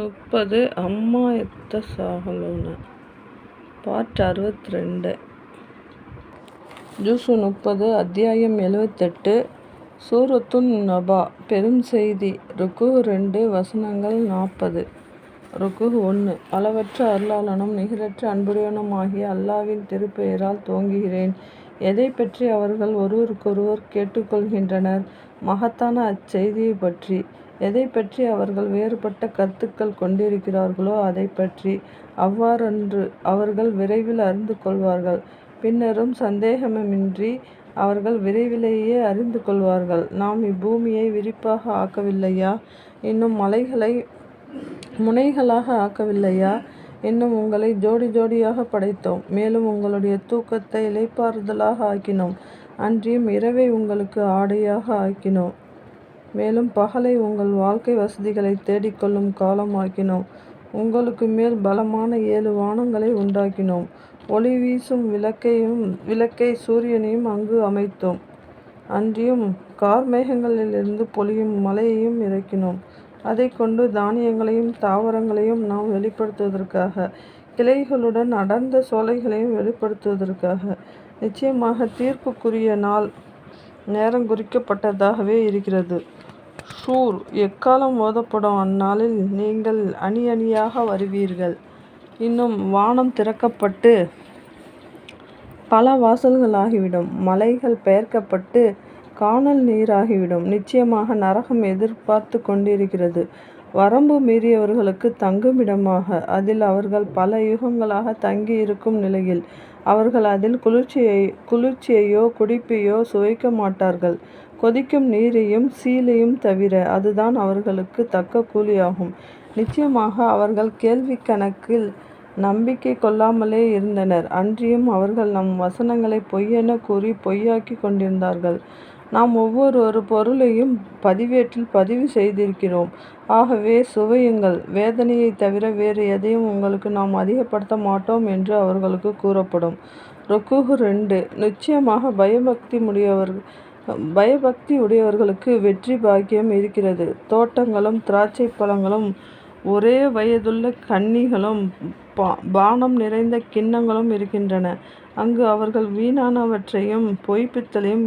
முப்பது அம்மா எத்த சாகலூன. பார்ட் அறுபத்தி ரெண்டு ஜூசு முப்பது அத்தியாயம் எழுவத்தெட்டு. சூரத்துன் நபா பெரும் செய்தி. ருக்கு ரெண்டு வசனங்கள் நாற்பது ருக்கு ஒன்று அளவற்ற அருளாளனும் நிகரற்ற அன்புடையவனும் ஆகிய அல்லாவின் திருப்பெயரால் துவங்குகிறேன். எதை பற்றி அவர்கள் ஒருவருக்கொருவர் கேட்டுக்கொள்கின்றனர்? மகத்தான அச்செய்தியைப் பற்றி. எதைப் பற்றி அவர்கள் வேறுபட்ட கருத்துக்கள் கொண்டிருக்கிறார்களோ அதை பற்றி அவ்வாறன்று அவர்கள் விரைவில் அறிந்து கொள்வார்கள். பின்னரும் சந்தேகமின்றி அவர்கள் விரைவிலேயே அறிந்து கொள்வார்கள். நாம் இப்பூமியை விரிப்பாக ஆக்கவில்லையா? இன்னும் மலைகளை முனைகளாக ஆக்கவில்லையா? இன்னும் உங்களை ஜோடி ஜோடியாக படைத்தோம். மேலும் உங்களுடைய தூக்கத்தை இலைப்பாறுதலாக ஆக்கினோம். அன்றியும் இரவை உங்களுக்கு ஆடையாக ஆக்கினோம். மேலும் பகலை உங்கள் வாழ்க்கை வசதிகளை தேடிக்கொள்ளும் காலமாக்கினோம். உங்களுக்கு மேல் பலமான ஏழு வானங்களை உண்டாக்கினோம். ஒளி வீசும் விளக்கையும் விளக்கை சூரியனையும் அங்கு அமைத்தோம். அன்றியும் கார்மேகங்களிலிருந்து பொழியும் மலையையும் இறக்கினோம். அதைக் கொண்டு தானியங்களையும் தாவரங்களையும் நாம் வெளிப்படுத்துவதற்காக கிளைகளுடன் அடர்ந்த சோலைகளையும் வெளிப்படுத்துவதற்காக நிச்சயமாக தீர்ப்புக்குரிய நாள் நேரம் குறிக்கப்பட்டதாகவே இருக்கிறது. சூர் எக்காலம் ஓதப்படும் அந்நாளில் நீங்கள் அணி அணியாக வருவீர்கள். இன்னும் வானம் திறக்கப்பட்டு பல வாசல்களாகிவிடும். மலைகள் பெயர்க்கப்பட்டு காணல் நீராகிவிடும். நிச்சயமாக நரகம் எதிர்பார்த்து கொண்டிருக்கிறது. வரம்பு மீறியவர்களுக்கு தங்குமிடமாக. அதில் அவர்கள் பல யுகங்களாக தங்கி இருக்கும் நிலையில் அவர்கள் அதில் குளிர்ச்சியை குளிர்ச்சியையோ குடிப்பையோ சுவைக்க மாட்டார்கள். கொதிக்கும் நீரையும் சீலையும் தவிர அதுதான் அவர்களுக்கு தக்க கூலியாகும். நிச்சயமாக அவர்கள் கேள்வி கணக்கில் நம்பிக்கை கொள்ளாமலே இருந்தனர். அன்றியும் அவர்கள் நம் வசனங்களை பொய்யென கூறி பொய்யாக்கி கொண்டிருந்தார்கள். நாம் ஒவ்வொரு பொருளையும் பதிவேட்டில் பதிவு செய்திருக்கிறோம். ஆகவே சுவையுங்கள். வேதனையை தவிர வேறு எதையும் உங்களுக்கு நாம் அதிகப்படுத்த மாட்டோம் என்று அவர்களுக்கு கூறப்படும். ருக்குகு ரெண்டு. நிச்சயமாக பயபக்தி முடியவர்கள் பயபக்தி உடையவர்களுக்கு வெற்றி பாக்கியம் இருக்கிறது. தோட்டங்களும் திராட்சை பழங்களும் ஒரே வயதுள்ள கன்னிகளும் பா பானம் நிறைந்த கிண்ணங்களும் இருக்கின்றன. அங்கு அவர்கள் வீணானவற்றையும் பொய்ப்பித்தலையும்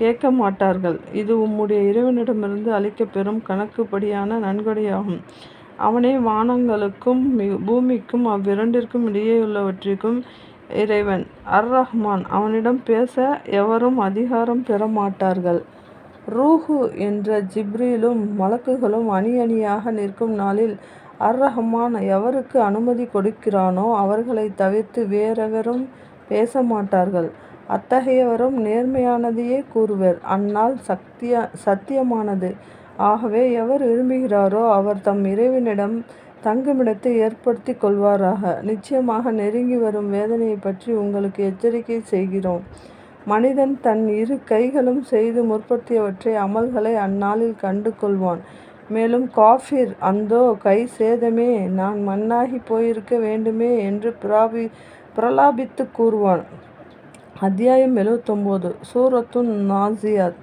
கேட்க மாட்டார்கள். இது உம்முடைய இறைவனிடமிருந்து அளிக்கப்பெறும் கணக்குப்படியான நன்கொடையாகும். அவனே வானங்களுக்கும் பூமிக்கும் அவ்விரண்டிற்கும் இடையேயுள்ளவற்றிற்கும் இறைவன் அர் ரஹ்மான் அவனிடம் பேச எவரும் அதிகாரம் பெற மாட்டார்கள் ரூஹு என்ற ஜிப்ரிலும் மலக்குகளும் அணி அணியாக நிற்கும் நாளில் அர் ரஹ்மான் எவருக்கு அனுமதி கொடுக்கிறானோ அவர்களை தவிர்த்து வேறெவரும் பேச மாட்டார்கள் அத்தகையவரும் நேர்மையானதையே கூறுவர். அந்நாள் சக்திய சத்தியமானது. ஆகவே எவர் விரும்புகிறாரோ அவர் தம் இறைவனிடம் தங்குமிடத்தை ஏற்படுத்தி கொள்வாராக. நிச்சயமாக நெருங்கி வரும் வேதனையை பற்றி உங்களுக்கு எச்சரிக்கை செய்கிறோம். மனிதன் தன் இரு கைகளும் செய்து முற்படுத்தியவற்றை அமல்களை அந்நாளில் கண்டு கொள்வான் மேலும் காஃபிர் அந்தோ கை சேதமே நான் மண்ணாகி போயிருக்க வேண்டுமே என்று பிராபி பிரலாபித்து கூறுவான். அத்தியாயம் எழுவத்தொம்போது. சூரத்துன் நாசியாத்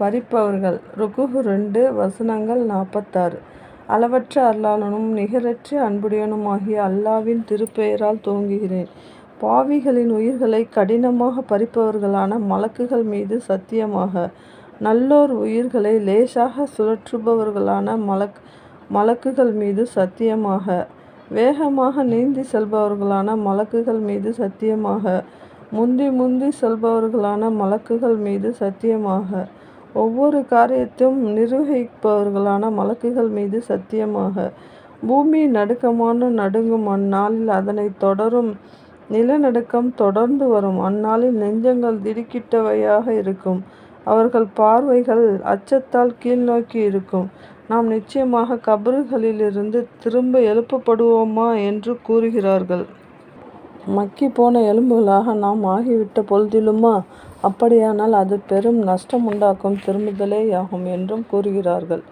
பறிப்பவர்கள் ருக்குஹு ரெண்டு வசனங்கள் நாற்பத்தாறு அளவற்ற அருளாளனும் நிகரற்ற அன்புடையனுமாகிய அல்லாவின் திருப்பெயரால் துவங்குகிறேன். பாவிகளின் உயிர்களை கடினமாக பறிப்பவர்களான மலக்குகள் மீது சத்தியமாக நல்லோர் உயிர்களை லேசாக சுழற்றுபவர்களான மலக் மலக்குகள் மீது சத்தியமாக வேகமாக நீந்தி செல்பவர்களான மலக்குகள் மீது சத்தியமாக முந்தி முந்தி செல்பவர்களான மலக்குகள் மீது சத்தியமாக ஒவ்வொரு காரியத்தையும் நிர்வகிப்பவர்களான மலக்குகள் மீது சத்தியமாக. பூமி நடுக்கமான நடுங்கும் அந்நாளில் அதனை தொடரும். நிலநடுக்கம் தொடர்ந்து வரும். அந்நாளில் நெஞ்சங்கள் திடுக்கிட்டவையாக இருக்கும். அவர்கள் பார்வைகள் அச்சத்தால் கீழ்நோக்கி இருக்கும். நாம் நிச்சயமாக கபறுகளிலிருந்து திரும்ப எழுப்பப்படுவோமா என்று கூறுகிறார்கள். மக்கி போன எலும்புகளாக நாம் ஆகிவிட்ட பொழுதிலுமா? அப்படியானால் அது பெரும் நஷ்டம் உண்டாக்கும் திரும்புதலேயாகும் என்றும் கூறுகிறார்கள்.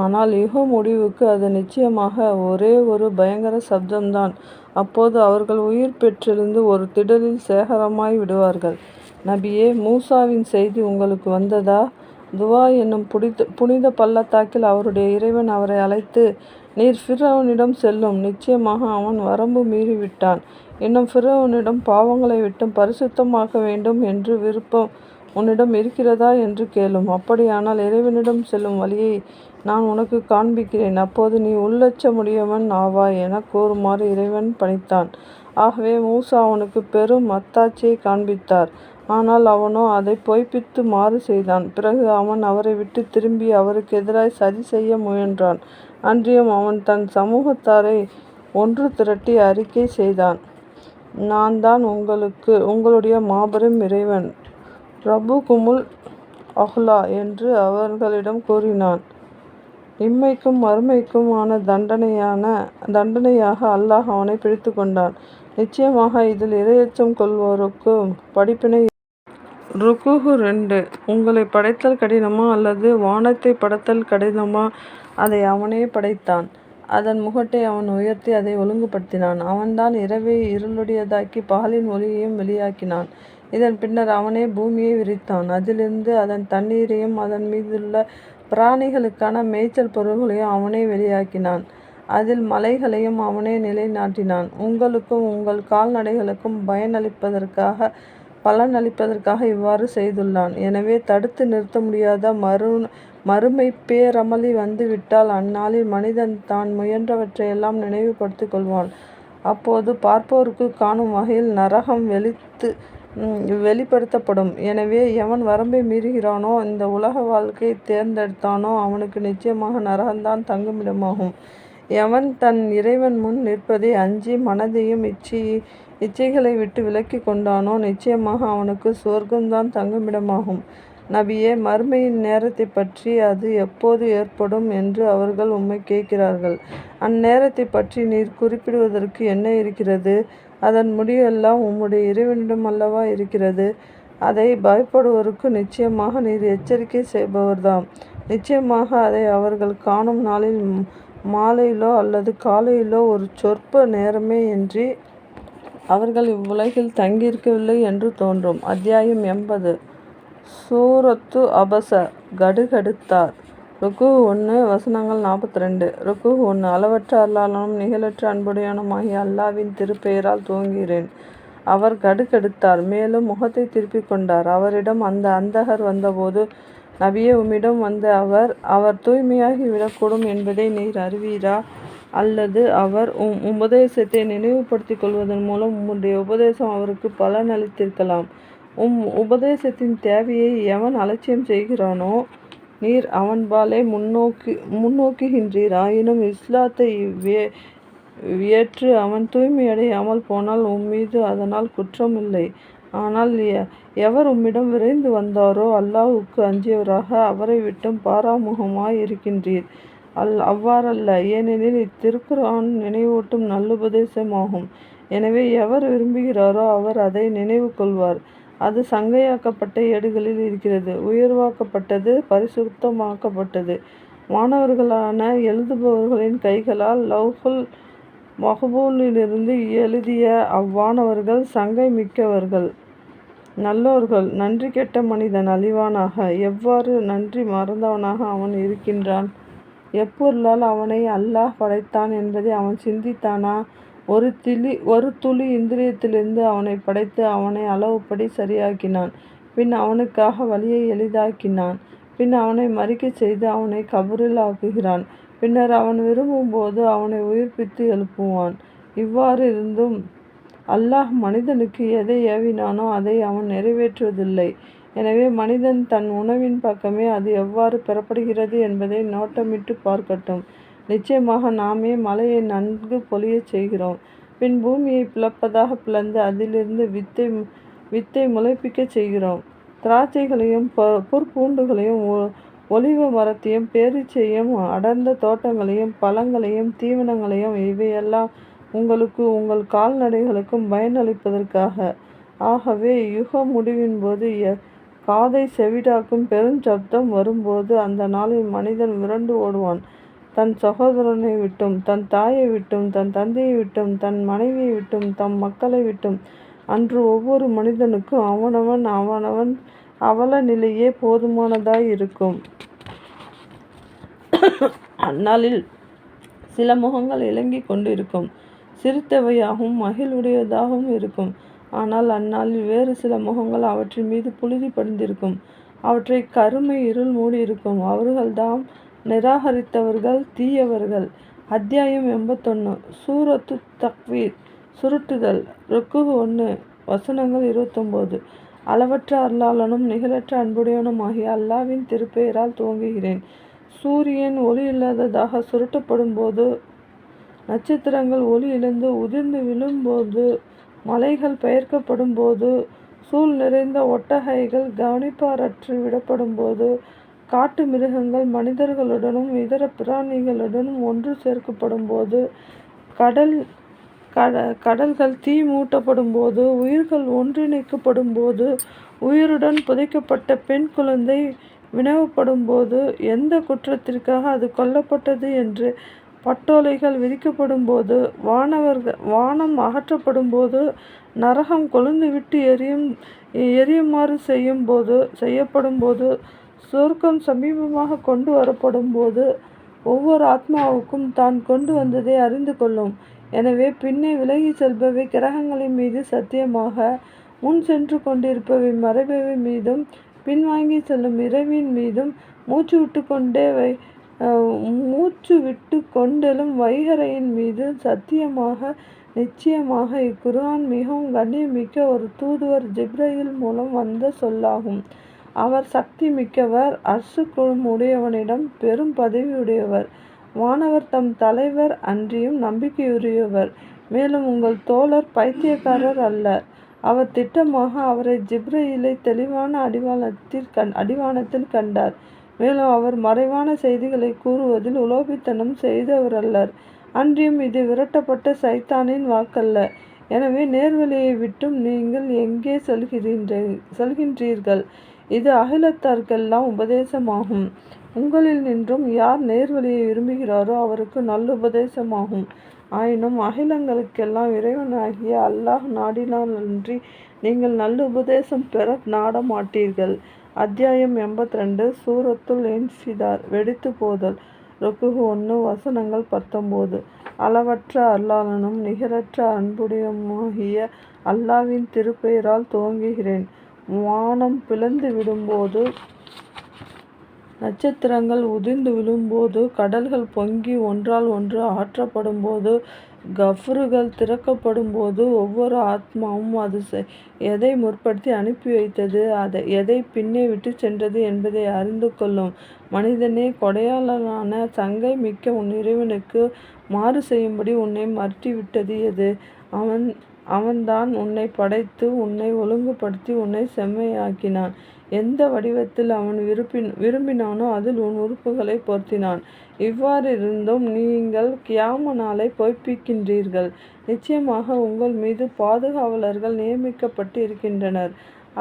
ஆனால் யுக முடிவுக்கு அது நிச்சயமாக ஒரே ஒரு பயங்கர சப்தம்தான். அப்போது அவர்கள் உயிர் பெற்றிருந்து ஒரு திடலில் சேகரமாய் விடுவார்கள். நபியே மூசாவின் செய்தி உங்களுக்கு வந்ததா? துவா என்னும் புனித புனித பள்ளத்தாக்கில் அவருடைய இறைவன் அவரை அழைத்து நீர் ஃபிரவனிடம் செல்லும். நிச்சயமாக அவன் வரம்பு மீறிவிட்டான். இன்னும் பிறவுனிடம் பாவங்களை விட்டும் பரிசுத்தமாக்க வேண்டும் என்று விருப்பம் உன்னிடம் இருக்கிறதா என்று கேளும். அப்படியானால் இறைவனிடம் செல்லும் வழியை நான் உனக்கு காண்பிக்கிறேன். அப்போது நீ உள்ளச்சமுடையவன் ஆவாய் என கூறுமாறு இறைவன் பணித்தான். ஆகவே மூசா அவனுக்கு பெரும் அத்தாட்சியை காண்பித்தார். ஆனால் அவனோ அதை பொய்ப்பித்து மாறு செய்தான். பிறகு அவன் அவரை விட்டு திரும்பி அவருக்கு எதிராய் சதி செய்ய முயன்றான். அன்றியும் அவன் தன் சமூகத்தாரை ஒன்று திரட்டி அறிக்கை செய்தான். நான் தான் உங்களுக்கு உங்களுடைய மாபெரும் இறைவன். ரபு குமுல் அஹ்லா என்று அவர்களிடம் கூறினான். இம்மைக்கும் மறுமைக்குமான தண்டனையான தண்டனையாக அல்லாஹ் அவனை பிடித்து கொண்டான். நிச்சயமாக இதில் இரையச்சம் கொள்வோருக்கும் படிப்பினை ருக்குஹு ரெண்டு. உங்களை படைத்தல் கடினமா அல்லது வானத்தை படைத்தல் கடினமா? அதை அவனே படைத்தான். அதன் முகட்டை அவன் உயர்த்தி அதை ஒழுங்குபடுத்தினான். அவன்தான் இரவை இருளுடையதாக்கி பகலின் ஒளியையும் வெளியாக்கினான். இதன் பின்னர் அவனே பூமியை விரித்தான். அதிலிருந்து அதன் தண்ணீரையும் அதன் மீதுள்ள பிராணிகளுக்கான மேய்ச்சல் பொருள்களையும் அவனே வெளியாக்கினான். அதில் மலைகளையும் அவனே நிலைநாட்டினான். உங்களுக்கும் உங்கள் கால்நடைகளுக்கும் பயனளிப்பதற்காக பலனளிப்பதற்காக இவ்வாறு செய்துள்ளான். எனவே தடுத்து நிறுத்த முடியாத மறு மறுமை பேரமளி வந்துவிட்டால் அந்நாளில் மனிதன் தான் முயன்றவற்றையெல்லாம் நினைவுபடுத்திக் கொள்வான். அப்போது பார்ப்போருக்கு காணும் வகையில் நரகம் வெளித்து வெளிப்படுத்தப்படும். எனவே எவன் வரம்பை மீறுகிறானோ இந்த உலக வாழ்க்கையை தேர்ந்தெடுத்தானோ அவனுக்கு நிச்சயமாக நரகம்தான் தங்குமிடமாகும். எவன் தன் இறைவன் முன் நிற்பதை அஞ்சி மனதையும் இச்சை இச்சைகளை விட்டு விலக்கி கொண்டானோ நிச்சயமாக அவனுக்கு சொர்க்கம்தான் தங்குமிடமாகும். நபியே மறுமையின் நேரத்தை பற்றி அது எப்போது ஏற்படும் என்று அவர்கள் உம்மை கேட்கிறார்கள். அந்நேரத்தை பற்றி நீர் குறிப்பிடுவதற்கு என்ன இருக்கிறது? அதன் முடிவெல்லாம் உம்முடைய இறைவனிடம் அல்லவா இருக்கிறது? அதை பயப்படுவோருக்கு நிச்சயமாக நீர் எச்சரிக்கை செய்பவர்தாம். நிச்சயமாக அதை அவர்கள் காணும் நாளில் மாலையிலோ அல்லது காலையிலோ ஒரு சொற்ப நேரமே இன்றி அவர்கள் இவ்வுலகில் தங்கியிருக்கவில்லை என்று தோன்றும். அத்தியாயம் எண்பது. சூரத்து அபச கடுகடுத்தார். ருக்கு ஒன்று வசனங்கள் நாற்பத்தி ரெண்டு ருக்கு ஒன்று அளவற்ற அல்லாளனும் நிகழற்ற அன்புடையானுமாகிய அல்லாவின் திருப்பெயரால் துவங்குகிறேன். அவர் கடுகடுத்தார் மேலும் முகத்தை திருப்பிக் கொண்டார். அவரிடம் அந்த அந்தகர் வந்தபோது நபியே உம்மிடம் வந்த அவர் அவர் தூய்மையாகி விடக்கூடும் என்பதை நீர் அறிவீரா? அல்லது அவர் உம் உபதேசத்தை நினைவுபடுத்திக் கொள்வதன் மூலம் உம்முடைய உபதேசம் அவருக்கு பலன் அளித்திருக்கலாம் உம் உபதேசத்தின் தேவையை எவன் அலட்சியம் செய்கிறானோ நீர் அவன்பாலே முன்னோக்கி முன்னோக்குகின்றீர். ஆயினும் இஸ்லாத்தை ஏற்று அவன் தூய்மையடையாமல் போனால் உம்மீது அதனால் குற்றம் இல்லை. ஆனால் எவர் உம்மிடம் விரைந்து வந்தாரோ அல்லாஹுக்கு அஞ்சியவராக அவரை விட்டும் பாராமுகமாய் இருக்கின்றீர். அல் அவ்வாறல்ல. ஏனெனில் இத்திருக்குறான் நினைவூட்டும் நல்லுபதேசமாகும். எனவே எவர் விரும்புகிறாரோ அவர் அதை நினைவு கொள்வார். அது சங்கையாக்கப்பட்ட ஏடுகளில் இருக்கிறது. உயர்வாக்கப்பட்டது பரிசுத்தமாக்கப்பட்டது. மாணவர்களான எழுதுபவர்களின் கைகளால் லவ்ஹுல் மஹபூலிலிருந்து எழுதிய அவ்வானவர்கள் சங்கை மிக்கவர்கள். நல்லோர்கள் நன்றி கெட்ட மனிதன் அழிவானாக. எவ்வாறு நன்றி மறந்தவனாக அவன் இருக்கின்றான்? எப்பொருளால் அவனை அல்லாஹ் படைத்தான் என்பதை அவன் சிந்தித்தானா? ஒரு திளி ஒரு துளி இந்திரியத்திலிருந்து அவனை படைத்து அவனை அளவுப்படி சரியாக்கினான். பின் அவனுக்காக வழியை எளிதாக்கினான். பின் அவனை மறிக்கச் செய்து அவனை கபரில் ஆக்குகிறான். பின்னர் அவன் விரும்பும்போது அவனை உயிர்ப்பித்து எழுப்புவான். இவ்வாறு இருந்தும் அல்லாஹ் மனிதனுக்கு எதை ஏவினானோ அதை அவன் நிறைவேற்றுவதில்லை. எனவே மனிதன் தன் உணவின் பக்கமே அது எவ்வாறு பெறப்படுகிறது என்பதை நோட்டமிட்டு பார்க்கட்டும். நிச்சயமாக நாமே மலையை நன்கு பொழியச் செய்கிறோம். பின் பூமியை பிளப்பதாக பிளந்து அதிலிருந்து வித்தை வித்தை முளைப்பிக்கச் செய்கிறோம். திராட்சைகளையும் புற்பூண்டுகளையும் ஒலிவ மரத்தையும் பேரிச்சையும் அடர்ந்த தோட்டங்களையும் பழங்களையும் தீவனங்களையும் இவையெல்லாம் உங்களுக்கு உங்கள் கால்நடைகளுக்கும் பயனளிப்பதற்காக. ஆகவே யுக முடிவின் போது காதை செவிடாக்கும் பெருஞ்சப்தம் வரும்போது அந்த நாளில் மனிதன் விரண்டு ஓடுவான். தன் சகோதரனை விட்டும் தன் தாயை விட்டும் தன் தந்தையை விட்டும் தன் மனைவியை விட்டும் தம் மக்களை விட்டும் அன்று ஒவ்வொரு மனிதனுக்கும் அவனவன் அவனவன் அவல நிலையே போதுமானதாய் இருக்கும். அந்நாளில் சில முகங்கள் இலங்கிக் கொண்டிருக்கும். சிரித்தவையாகவும் மகிழ்வுடையதாகவும் இருக்கும். ஆனால் அந்நாளில் வேறு சில முகங்கள் அவற்றின் மீது புழுதி படிந்திருக்கும். அவற்றை கருமை இருள் மூடியிருக்கும். அவர்கள்தான் நிராகரித்தவர்கள் தீயவர்கள். அத்தியாயம் எண்பத்தொன்று சூரத்து தக்வீர். சுருட்டுதல். ருக்கு ஒன்று வசனங்கள் இருபத்தொம்போது. அளவற்ற அருளாளனும் நிகழற்ற அன்புடையவனும் ஆகிய அல்லாவின் திருப்பெயரால் துவங்குகிறேன். சூரியன் ஒளி இல்லாததாக சுருட்டப்படும் போது நட்சத்திரங்கள் ஒளி இழந்து உதிர்ந்து விழும்போது மலைகள் பெயர்க்கப்படும் போது சூழ் நிறைந்த ஒட்டகைகள் கவனிப்பாரற்று விடப்படும் போது காட்டு மிருகங்கள் மனிதர்களுடனும் இதர பிராணிகளுடனும் ஒன்று சேர்க்கப்படும் போது கடல் கட கடல்கள் தீ மூட்டப்படும் போது உயிர்கள் ஒன்றிணைக்கப்படும் போது உயிருடன் புதைக்கப்பட்ட பெண் குழந்தை வினவப்படும் போது எந்த குற்றத்திற்காக அது கொல்லப்பட்டது என்று பட்டோலைகள் விதிக்கப்படும் போது வானவர்கள் வானம் அகற்றப்படும் போது நரகம் கொழுந்துவிட்டு எரியும் எரியுமாறு செய்யும் போது செய்யப்படும் போது சொர்க்கம் சமீபமாக கொண்டு வரப்படும் போது ஒவ்வொரு ஆத்மாவுக்கும் தான் கொண்டு வந்ததை அறிந்து கொள்ளும் எனவே பின்னே விலகி செல்பவை கிரகங்களின் மீது சத்தியமாக முன் சென்று கொண்டிருப்பவை மறைபவை மீதும் பின்வாங்கி செல்லும் இரவின் மீதும் மூச்சு விட்டு கொண்டே வை மூச்சு விட்டு கொண்டெழும் வைகரையின் மீது சத்தியமாக நிச்சயமாக இக்குரான் மிகவும் கண்ணியமிக்க ஒரு தூதுவர் ஜிப்ரயில் மூலம் வந்த சொல்லாகும். அவர் சக்தி மிக்கவர் அரசு குழும் உடையவனிடம் பெரும் பதவியுடையவர் வானவர் தம் தலைவர் அன்றியும் நம்பிக்கையுரியவர். மேலும் உங்கள் தோழர் பைத்தியக்காரர் அல்ல. அவர் திட்டமாக அவரை ஜிப்ரையிலை தெளிவான அடிவானத்தில் கண் அடிவானத்தில் கண்டார். மேலும் அவர் மறைவான செய்திகளை கூறுவதில் உலோபித்தனம் செய்தவர் அல்லர் அன்றியும் இது விரட்டப்பட்ட சைத்தானின் வாக்கல்ல. எனவே நேர்வழியை விட்டும் நீங்கள் எங்கே செல்கின்றீர்கள்? இது அகிலத்தார்க்கெல்லாம் உபதேசமாகும். உங்களில் நின்றும் யார் நேர்வழியை விரும்புகிறாரோ அவருக்கு நல்ல உபதேசமாகும் ஆயினும் அகிலங்களுக்கெல்லாம் இறைவனாகிய அல்லாஹ் நாடினாலன்றி நீங்கள் நல்ல உபதேசம் பெற நாட மாட்டீர்கள். அத்தியாயம் எண்பத்திரண்டு சூரத்துல் என்சிதார் வெடித்துப் போதல் ருக்கு ஒன்று வசனங்கள் பத்தொம்போது அளவற்ற அருளாளனும் நிகரற்ற அன்புடையமாகிய அல்லாவின் திருப்பெயரால் துவங்குகிறேன். வானம் பிளந்து விடும்போது நட்சத்திரங்கள் உதிர்ந்து விழும்போது கடல்கள் பொங்கி ஒன்றால் ஒன்று அகற்றப்படும்போது கஃப்ருகள் திறக்கப்படும்போது ஒவ்வொரு ஆத்மாவும் அது எதை முற்படுத்தி அனுப்பி வைத்தது அதை எதை பின்னே விட்டுச் சென்றது என்பதை அறிந்து கொள்ளும். மனிதனே கொடையாளனான சங்கை மிக்க உன் இறைவனுக்கு மாறு செய்யும்படி உன்னை மருட்டிவிட்டது எது? அவன் அவன்தான் உன்னை படைத்து உன்னை ஒழுங்குபடுத்தி உன்னை செம்மையாக்கினான். எந்த வடிவத்தில் அவன் விரும்பினானோ அதில் உன் உறுப்புகளை பொருத்தினான். இவ்வாறிருந்தும் நீங்கள் கியாம நாளை பொய்ப்பிக்கின்றீர்கள். நிச்சயமாக உங்கள் மீது பாதுகாவலர்கள் நியமிக்கப்பட்டு இருக்கின்றனர்.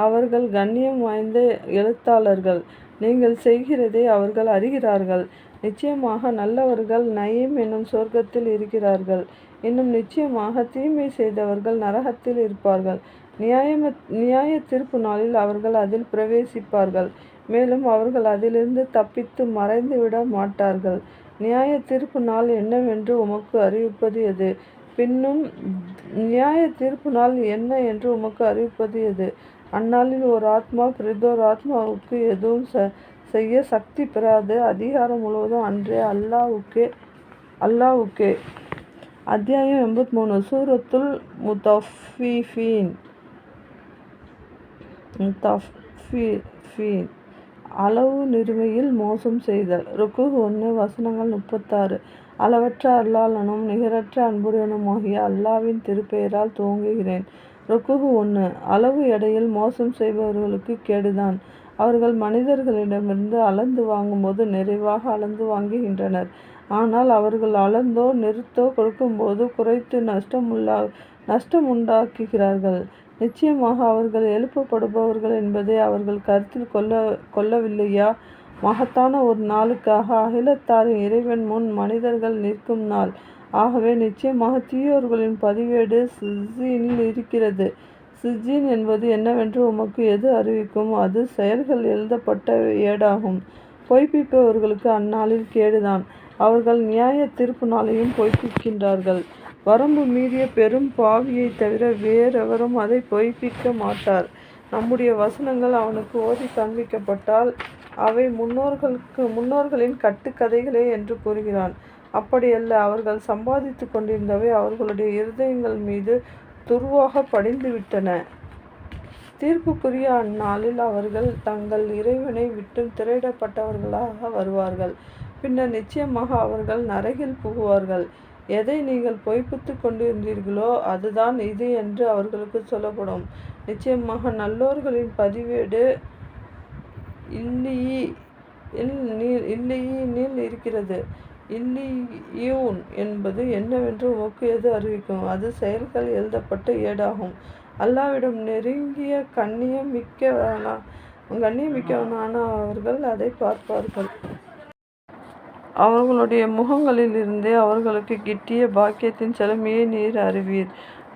அவர்கள் கண்ணியம் வாய்ந்த எழுத்தாளர்கள். நீங்கள் செய்கிறதை அவர்கள் அறிகிறார்கள். நிச்சயமாக நல்லவர்கள் நயீம் என்னும் சொர்க்கத்தில் இருக்கிறார்கள். இன்னும் நிச்சயமாக தீமை செய்தவர்கள் நரகத்தில் இருப்பார்கள். நியாயத் தீர்ப்பு நாளில் அவர்கள் அதில் பிரவேசிப்பார்கள். மேலும் அவர்கள் அதிலிருந்து தப்பித்து மறைந்துவிட மாட்டார்கள். நியாய தீர்ப்பு நாள் என்னவென்று உமக்கு அறிவிப்பது எது? பின்னும் நியாய தீர்ப்பு நாள் என்ன என்று உமக்கு அறிவிப்பது எது? அந்நாளில் ஒரு ஆத்மா பிரிதோர் ஆத்மாவுக்கு எதுவும் செய்ய சக்தி பெறாது. அதிகாரம் முழுவதும் அன்றே அல்லாவுக்கே அல்லாவுக்கே அத்தியாயம் எண்பத்தி மூணு சூரத்துல் முத்தஃபிஃபீன் முத்தஃபிஃபீன் அளவு நிறுவையில் மோசம் செய்தல் ருக்கு ஒன்று வசனங்கள் முப்பத்தாறு அளவற்ற அல்லாளனும் நிகரற்ற அன்புடையவனுமாகிய அல்லாவின் திருப்பெயரால் துவங்குகிறேன். ருக்குகு ஒன்று அளவு எடையில் மோசம் செய்பவர்களுக்கு கேடுதான். அவர்கள் மனிதர்களிடமிருந்து அளந்து வாங்கும்போது நிறைவாக அளந்து வாங்குகின்றனர். ஆனால் அவர்கள் அளந்தோ நிறுத்தோ கொடுக்கும்போது குறைத்து நஷ்டமுண்டாக்குகிறார்கள். நிச்சயமாக அவர்கள் எழுப்பப்படுபவர்கள் என்பதை அவர்கள் கருத்தில் கொள்ள கொள்ளவில்லையா? மகத்தான ஒரு நாளுக்காக அகிலத்தாரின் இறைவன் முன் மனிதர்கள் நிற்கும் நாள். ஆகவே நிச்சயமாக தீயோர்களின் பதிவேடு சிஜ்ஜீனில் இருக்கிறது. சிஜ்ஜீன் என்பது என்னவென்று உமக்கு எது அறிவிக்கும்? அது செயல்கள் எழுதப்பட்ட ஏடாகும். பொய்ப்பிப்பவர்களுக்கு அந்நாளில் கேடுதான். அவர்கள் நியாய தீர்ப்பு நாளையும் பொய்ப்பிக்கின்றார்கள். வரம்பு மீறிய பெரும் பாவியைத் தவிர வேறெவரும் அதை பொய்ப்பிக்க மாட்டார். நம்முடைய வசனங்கள் அவனுக்கு ஓதி காண்பிக்கப்பட்டால் அவை முன்னோர்களுக்கு முன்னோர்களின் கட்டுக்கதைகளே என்று கூறுகிறான். அப்படியல்ல அவர்கள் சம்பாதித்துக் கொண்டிருந்தவை அவர்களுடைய இருதயங்கள் மீது துருவாக படிந்துவிட்டன. தீர்ப்புக்குரிய அந்நாளில் அவர்கள் தங்கள் இறைவனை விட்டும் திரையிடப்பட்டவர்களாக வருவார்கள். பின்னர் நிச்சயமாக அவர்கள் நரகில் புகுவார்கள். எதை நீங்கள் பொய்ப்பித்து கொண்டிருந்தீர்களோ அதுதான் இது என்று அவர்களுக்கு சொல்லப்படும். நிச்சயமாக நல்லோர்களின் பதிவேடு இல்லியீனில் இருக்கிறது. இல்லியூன் என்பது என்னவென்று உமக்கு எது அறிவிக்கும்? அது செயல்கள் எழுதப்பட்ட ஏடாகும். அல்லாவிடம் நெருங்கிய கண்ணியம் மிக்கவனான அவர்கள் அதைப் பார்ப்பார்கள். அவர்களுடைய முகங்களிலிருந்தே அவர்களுக்கு கிட்டிய பாக்கியத்தின் செழுமையை நீர் அறிவீர்.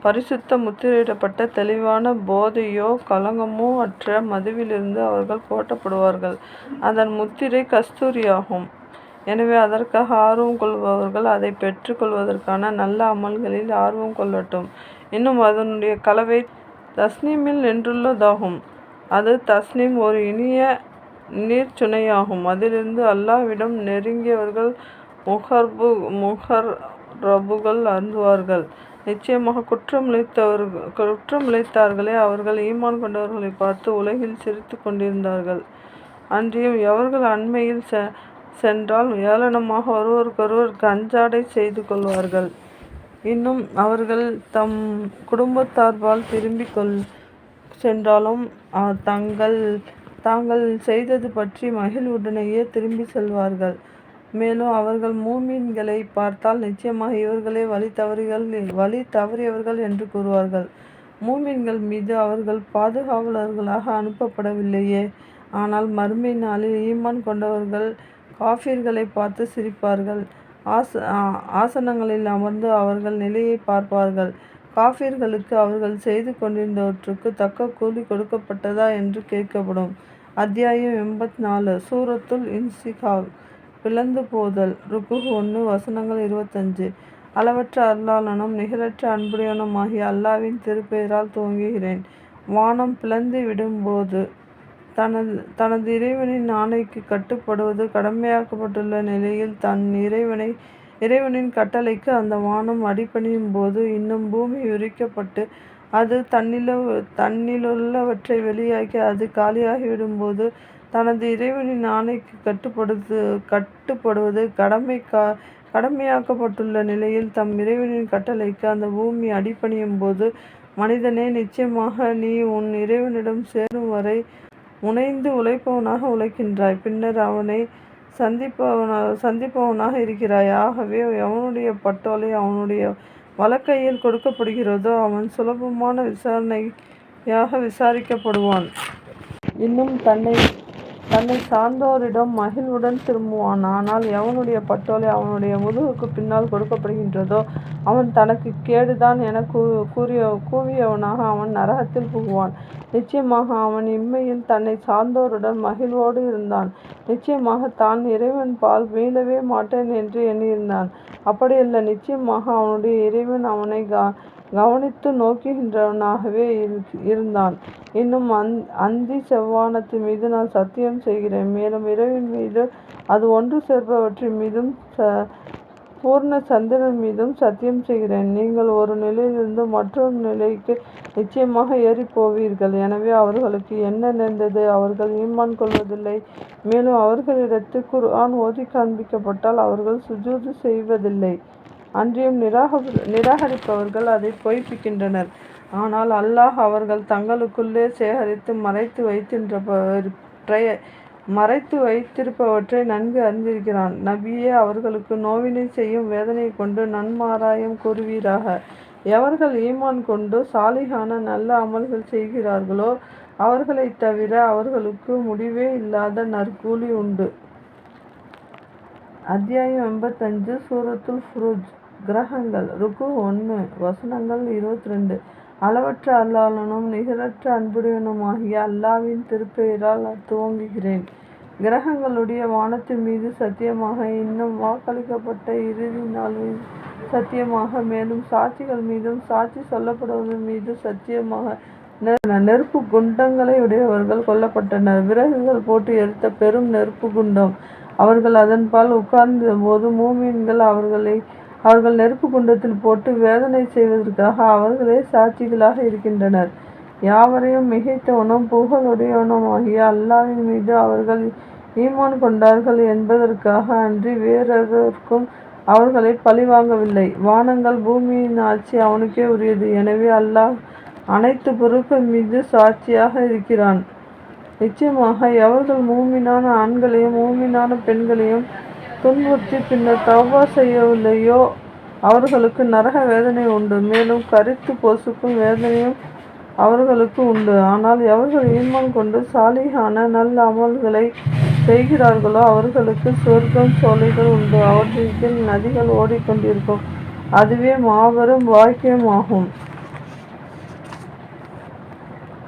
பரிசுத்த முத்திரையிடப்பட்ட தெளிவான போதையோ கலங்கமோ அற்ற மதுவிலிருந்து அவர்கள் போட்டப்படுவார்கள் அதன் முத்திரை கஸ்தூரியாகும். எனவே அதற்காக ஆர்வம் கொள்பவர்கள் அதைப் பெற்றுக்கொள்வதற்கான நல்ல அமல்களில் ஆர்வம் கொள்ளட்டும். இன்னும் அதனுடைய கலவை தஸ்னீமில் நின்றுள்ளதாகும். அது தஸ்னீம் ஒரு இனிய நீர்ச்சுனையாகும். அதிலிருந்து அல்லாவிடம் நெருங்கியவர்கள் முகர்பு முகர் ரபுகள் அருந்துவார்கள். நிச்சயமாக குற்றம் குற்றம் குற்றமிழைத்தார்களே அவர்கள் ஈமான் கொண்டவர்களை பார்த்து உலகில் சிரித்து கொண்டிருந்தார்கள். அன்றியும் எவர்கள் அண்மையில் செ சென்றால் ஏளனமாக ஒருவருக்கொருவர் கஞ்சாடை செய்து கொள்வார்கள். இன்னும் அவர்கள் தம் குடும்பத்தார்பால் திரும்பிக் கொள் சென்றாலும் தங்கள் தாங்கள் செய்தது பற்றி மகிழ்வுடனேயே திரும்பிச் செல்வார்கள். மேலும் அவர்கள் மூமீன்களை பார்த்தால் நிச்சயமாக இவர்களே வழி தவறியவர்கள் என்று கூறுவார்கள். மூமீன்கள் மீது அவர்கள் பாதுகாவலர்களாக அனுப்பப்படவில்லையே. ஆனால் மறுமை நாளில் ஈமான் கொண்டவர்கள் காஃபீர்களை பார்த்து சிரிப்பார்கள். ஆச ஆசனங்களில் அமர்ந்து அவர்கள் நிலையை பார்ப்பார்கள். காஃபிர்களுக்கு அவர்கள் செய்து கொண்டிருந்தவற்றுக்கு தக்க கூலி கொடுக்கப்பட்டதா என்று கேட்கப்படும். அத்தியாயம் எண்பத்தி நாலு சூரத்துல் இன்சிகாக் பிளந்து போதல் ருக்கு ஒன்று வசனங்கள் இருபத்தஞ்சு. அளவற்ற அருளாளனும் நிகரற்ற அன்புடையோனுமாகிய அல்லாவின் திருப்பெயரால் துவங்குகிறேன். வானம் பிளந்து விடும்போது தனது தனது இறைவனின் ஆணைக்கு கட்டுப்படுவது கடமையாக்கப்பட்டுள்ள நிலையில் தன் இறைவனை இறைவனின் கட்டளைக்கு அந்த வானம் அடிபணியும்போது இன்னும் பூமி விரிக்கப்பட்டு அது தன்னிலுள்ளவற்றை வெளியாக்கி அது காலியாகிவிடும்போது தனது இறைவனின் ஆணைக்கு கட்டுப்படுத்து கட்டுப்படுவது கடமை கா கடமையாக்கப்பட்டுள்ள நிலையில் தம் இறைவனின் கட்டளைக்கு அந்த பூமி அடிபணியும்போது மனிதனே நிச்சயமாக நீ உன் இறைவனிடம் சேரும் வரை முனைந்து உழைப்பவனாக உழைக்கின்றாய். பின்னர் அவனைச் சந்திப்பவனாக இருக்கிறாய். ஆகவே அவனுடைய பட்டோலை அவனுடைய வழக்கையில் கொடுக்கப்படுகிறதோ அவன் சுலபமான விசாரணையாக விசாரிக்கப்படுவான். இன்னும் தன்னை தன்னை சார்ந்தோரிடம் மகிழ்வுடன் திரும்புவான். ஆனால் எவனுடைய பட்டோலை அவனுடைய முதுகுக்கு பின்னால் கொடுக்கப்படுகின்றதோ அவன் தனக்கு கேடுதான் என கூறிய கூவியவனாக அவன் நரகத்தில் புகுவான். நிச்சயமாக அவன் இம்மையில் தன்னை சார்ந்தோருடன் மகிழ்வோடு இருந்தான். நிச்சயமாக தான் இறைவன் பால் மீளவே மாட்டேன் என்று எண்ணியிருந்தான். அப்படியல்ல நிச்சயமாக அவனுடைய இறைவன் அவனை கா கவனித்து நோக்குகின்றவனாகவே இருந்தான். இன்னும் அந்தி செவ்வானத்தின் மீது நான் சத்தியம் செய்கிறேன். மேலும் இரவின் மீதும் அது ஒன்று சேர்ப்பவற்றின் மீதும் பூர்ண சந்திரன் மீதும் சத்தியம் செய்கிறேன். நீங்கள் ஒரு நிலையிலிருந்து மற்றொரு நிலைக்கு நிச்சயமாக ஏறிப்போவீர்கள். எனவே அவர்களுக்கு என்ன நேர்ந்தது? அவர்கள் ஈமான் கொள்வதில்லை. மேலும் அவர்களிடத்தில் குர்ஆன் ஓதிக் காண்பிக்கப்பட்டால் அவர்கள் சுஜூது செய்வதில்லை. அன்றியும் நிராகரிப்பவர்கள் அதை பொய்ப்பிக்கின்றனர். ஆனால் அல்லாஹ் அவர்கள் தங்களுக்குள்ளே சேகரித்து மறைத்து வைத்திருப்பவற்றை நன்கு அறிந்திருக்கிறான். நபியே அவர்களுக்கு நோவினை செய்யும் வேதனை கொண்டு நன்மாராயம் கூறுவீராக. எவர்கள் ஈமான் கொண்டு சாலிகான நல்ல அமல்கள் செய்கிறார்களோ அவர்களை தவிர அவர்களுக்கு முடிவே இல்லாத நற்கூலி உண்டு. அத்தியாயம் எண்பத்தஞ்சு சூரத்துல் ஃபுரூஜ் கிரகங்கள் ருக்கு ஒன்று வசனங்கள் இருபத்திரண்டு. அளவற்ற அல்லாளனும் நிகரற்ற அன்புடையனும் ஆகிய அல்லாவின் திருப்பெயரால் துவங்குகிறேன். கிரகங்களுடைய வானத்தின் மீது சத்தியமாக இன்னும் வாக்களிக்கப்பட்ட இறுதி நாளின் சத்தியமாக மேலும் சாட்சிகள் மீதும் சாட்சி சொல்லப்படுவது மீது சத்தியமாக நெருப்பு குண்டங்களை உடையவர்கள் கொல்லப்பட்டனர் விறகுகள் போட்டு எரித்த பெரும் நெருப்பு குண்டம் அவர்கள் அதன்பால் உட்கார்ந்த போது மூமீன்கள் அவர்களை அவர்கள் நெருப்பு குண்டத்தில் போட்டு வேதனை செய்வதற்காக அவர்களே சாட்சிகளாக இருக்கின்றனர். யாவரையும் மிகைத்தவனும் புகழுடையவனும் ஆகிய அல்லாவின் மீது அவர்கள் ஈமான் கொண்டார்கள் என்பதற்காக அன்றி வேறொருக்கும் அவர்களை பழிவாங்கவில்லை. வானங்கள் பூமியின் ஆட்சி அவனுக்கே உரியது. எனவே அல்லாஹ் அனைத்து பொருட்கள் மீது சாட்சியாக இருக்கிறான். நிச்சயமாக எவர்கள் மூமினான ஆண்களையும் மூமினான பெண்களையும் துன்புறுத்தி பின்னர் தவா செய்யவில்லையோ? அவர்களுக்கு நரக வேதனை உண்டு. மேலும் கரித்து பொசுக்கும் வேதனையும் அவர்களுக்கு உண்டு. ஆனால் எவர்கள் ஈமான் கொண்டு சாலிகான நல்ல அமல்களை செய்கிறார்களோ அவர்களுக்கு சொர்க்கம் சோலைகள் உண்டு. அவற்றிற்கு நதிகள் ஓடிக்கொண்டிருக்கும். அதுவே மாபெரும் வாக்கியமாகும்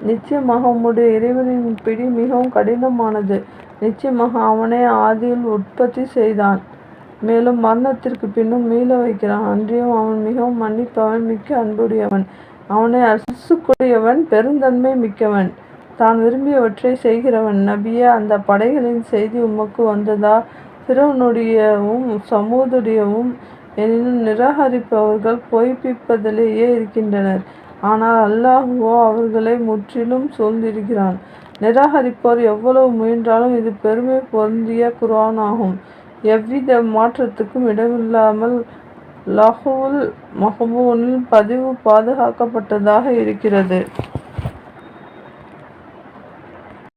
நிச்சயமாக உம்முடைய இறைவனின் பிடி மிகவும் கடினமானது. நிச்சயமாக அவனே ஆதியில் உற்பத்தி செய்தான். மேலும் மரணத்திற்கு பின்னும் மீள வைக்கிறான். அன்றியும் அவன் மிகவும் மன்னிப்பவன் மிக்க அன்புடையவன். அவனை அரசுக்குரியவன் பெருந்தன்மை மிக்கவன். தான் விரும்பியவற்றை செய்கிறவன். நபியே அந்த படைகளின் செய்தி உமக்கு வந்ததா? சிறுவனுடையவும் சமூதுடையவும் எனினும் நிராகரிப்பவர்கள் பொய்ப்பிப்பதிலேயே இருக்கின்றனர். ஆனால் அல்லாஹுவோ அவர்களை முற்றிலும் சூழ்ந்திருக்கிறான். நிராகரிப்போர் எவ்வளவு முயன்றாலும் இது பெருமை பொருந்திய குரான் ஆகும் எவ்வித மாற்றத்துக்கும் இடமில்லாமல் லஹுல் மஹபூனில் பதிவு பாதுகாக்கப்பட்டதாக இருக்கிறது.